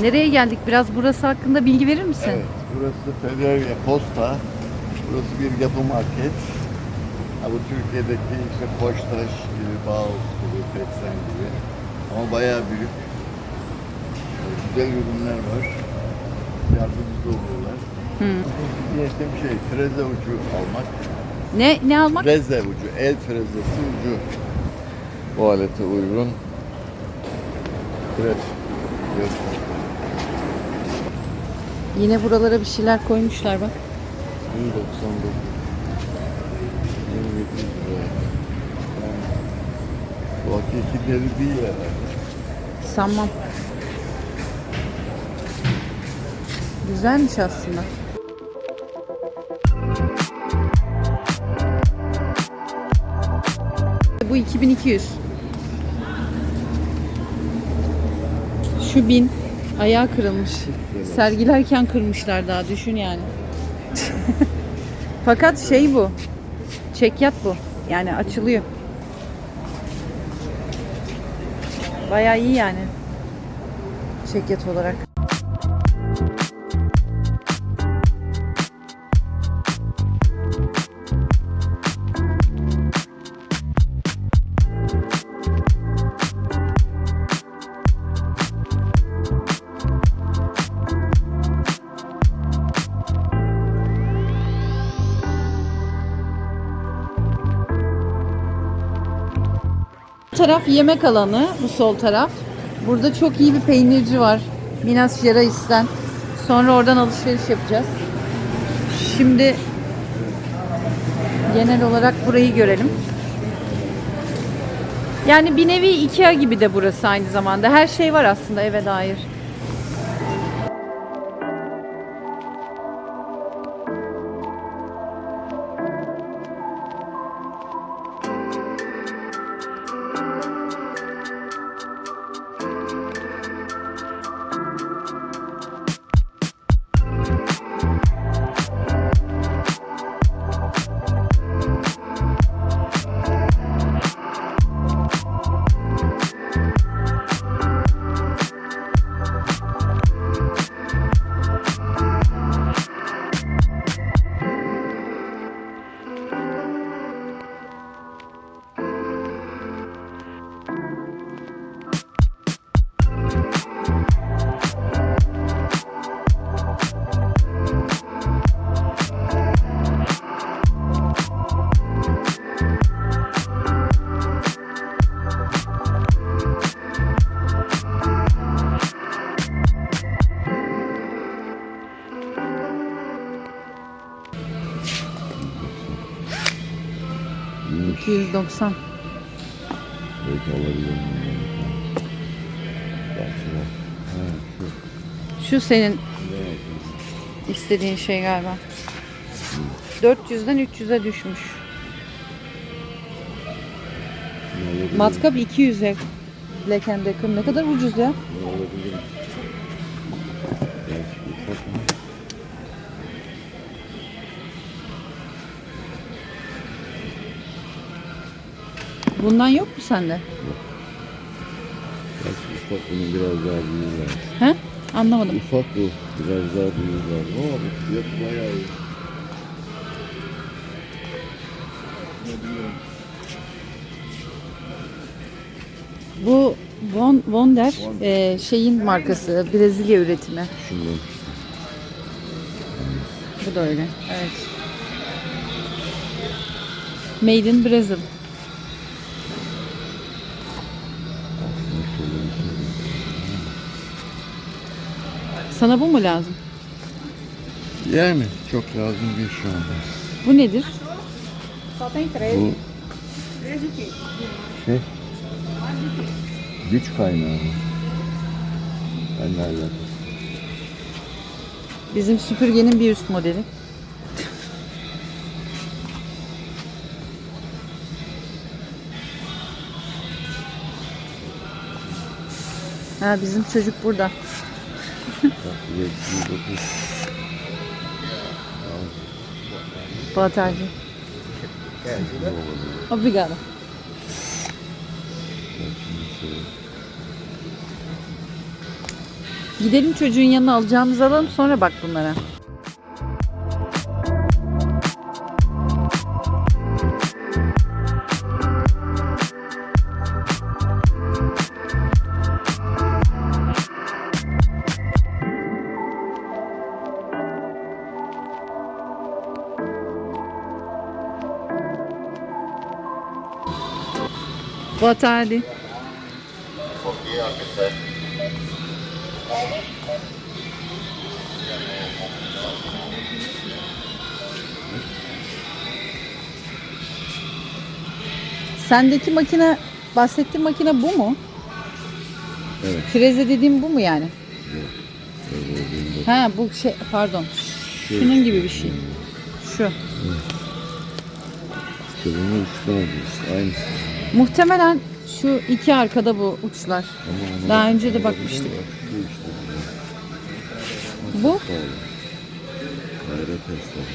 Nereye geldik? Biraz burası hakkında bilgi verir misin? Evet, burası Federya Posta. Burası bir yapı market. Bu Türkiye'deki işte Koçtaş gibi, Bağız gibi, Petsen gibi. Ama bayağı büyük. Güzel ürünler var. Yardımcı oluyorlar. Hı. Niyetim şey, freze ucu almak. Ne ne almak? Freze ucu, el frezesi ucu. Bu alete uygun. Evet. Evet. Yine buralara bir şeyler koymuşlar bak. 199 27 lira. Yani, bu hakiki deri değil herhalde. Sanmam. Güzelmiş aslında. Bu 2200. Şu bin ayağı kırılmış. Sergilerken kırmışlar daha düşün yani. Fakat şey bu. Çekyat bu. Yani açılıyor. Bayağı iyi yani. Çekyat olarak. Taraf yemek alanı, bu sol taraf. Burada çok iyi bir peynirci var. Minas Gerais'ten. Sonra oradan alışveriş yapacağız. Şimdi genel olarak burayı görelim. Yani bir nevi Ikea gibi de burası aynı zamanda. Her şey var aslında eve dair. 290. Belki alabilirim. Ha, şu. Şu senin istediğin şey galiba. 400'den 300'e düşmüş. Ne alabilirim? Matkap 200'e. Black Decker ne kadar ucuz ya. Ne alabilirim? Gerçi ufak mı? Bundan yok mu sende? Gerçi ufak bunun biraz daha büyüğü var. He? Anlamadım. Ufak bu. Biraz daha büyüğü var. Ama bu fiyat bayağı iyi. Bu Von, Wonder Wonder. e, şeyin markası. Brezilya üretimi. Şundan. Bu da öyle. Evet. Made in Brazil. Sana bu mu lazım? Yani çok lazım değil şu anda. Bu nedir? Bu şey güç kaynağı mı? Ben de alakası. Bizim süpürgenin bir üst modeli. Ha bizim çocuk burada. Boa tarde. Obrigada. Gidelim çocuğun yanına alacağımızı alalım sonra bak bunlara. Boa tarde. Sendeki makine, bahsettiğin makine bu mu? Evet. Freze dediğim bu mu yani? Ha bu şey pardon. Şunun gibi bir şey. Şu. Kılını uçtan alıyoruz. Aynısı. Muhtemelen şu iki arkada bu uçlar. Daha önce de bakmıştık. Bu?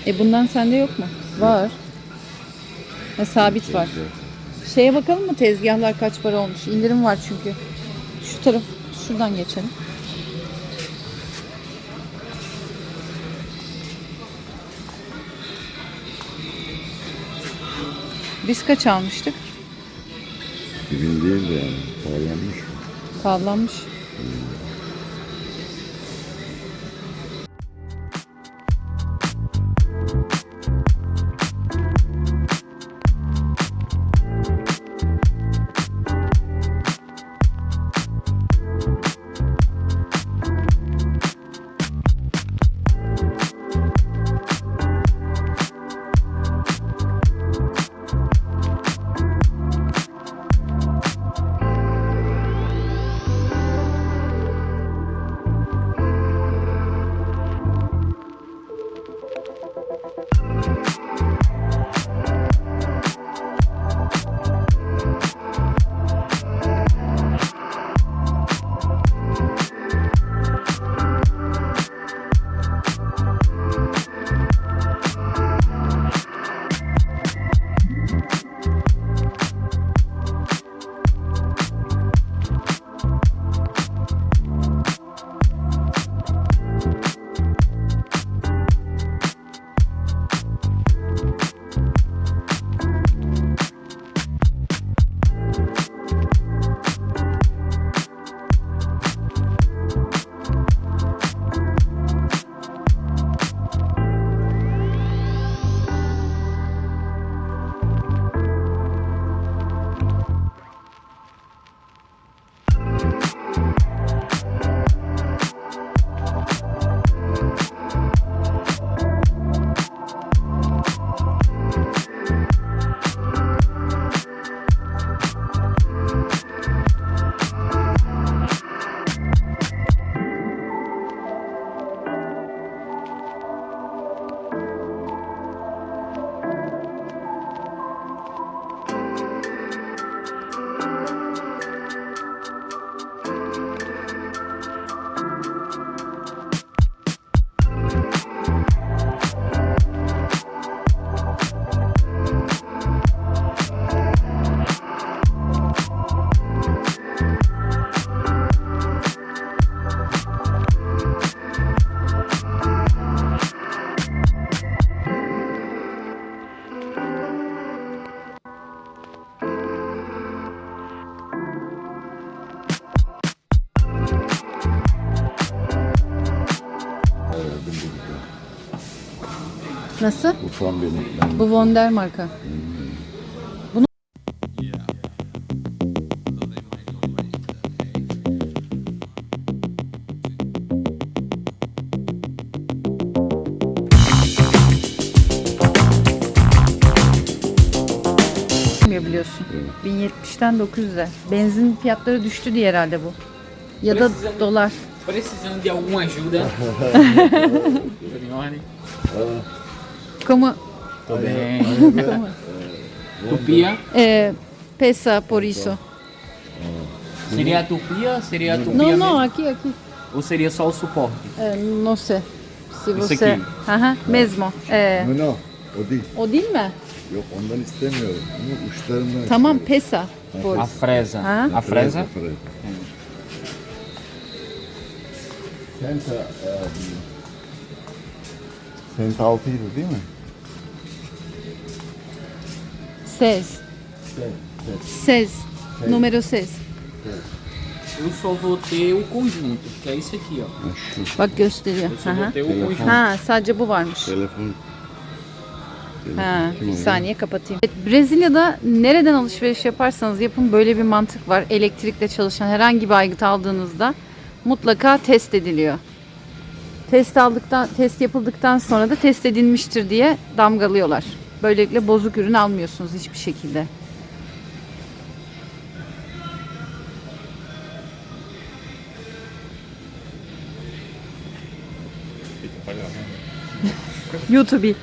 E bundan sende yok mu? Var. Ha, sabit var. Şeye bakalım mı tezgahlar kaç para olmuş? İndirim var çünkü. Şu taraf şuradan geçelim. Biz kaç almıştık? Dibin değil de yani. Pahalanmış mı? Pahalanmış. Verdim Nasıl? Bu tam benim. Ben Bu Wonder marka. Bunu biliyorsun. 1070'ten 900'e. Benzin fiyatları düştü diye herhalde bu. Ya da dolar. Precisando de alguma ajuda? Como Tô bem. Tupia? eh, pesa por isso? Seria a tupia? Seria a tupia Não, mesmo? não, aqui, aqui. Ou seria só o suporte? Eh, não sei. Se Isso você. aqui. Aha, mesmo. Eh, No no. O değil. o değil mi? Yok ondan istemiyorum. Bunu uçlarından Tamam istiyorum. pesa. Por. A fresa. Ah. A fresa? Freza. Senta e, Senta 6'ydı değil mi? Ses. Sen, Ses. Numero ses. Eu só vou ter o conjunto, que é esse aqui, ó. Bak gösteriyor. Eu só hı. ter o conjunto. Ha sadece bu varmış. telefon. Ha, bir saniye kapatayım. Evet, Brezilya'da nereden alışveriş yaparsanız yapın böyle bir mantık var. Elektrikle çalışan herhangi bir aygıt aldığınızda mutlaka test ediliyor. Test aldıktan test yapıldıktan sonra da test edilmiştir diye damgalıyorlar. Böylelikle bozuk ürün almıyorsunuz hiçbir şekilde. YouTube.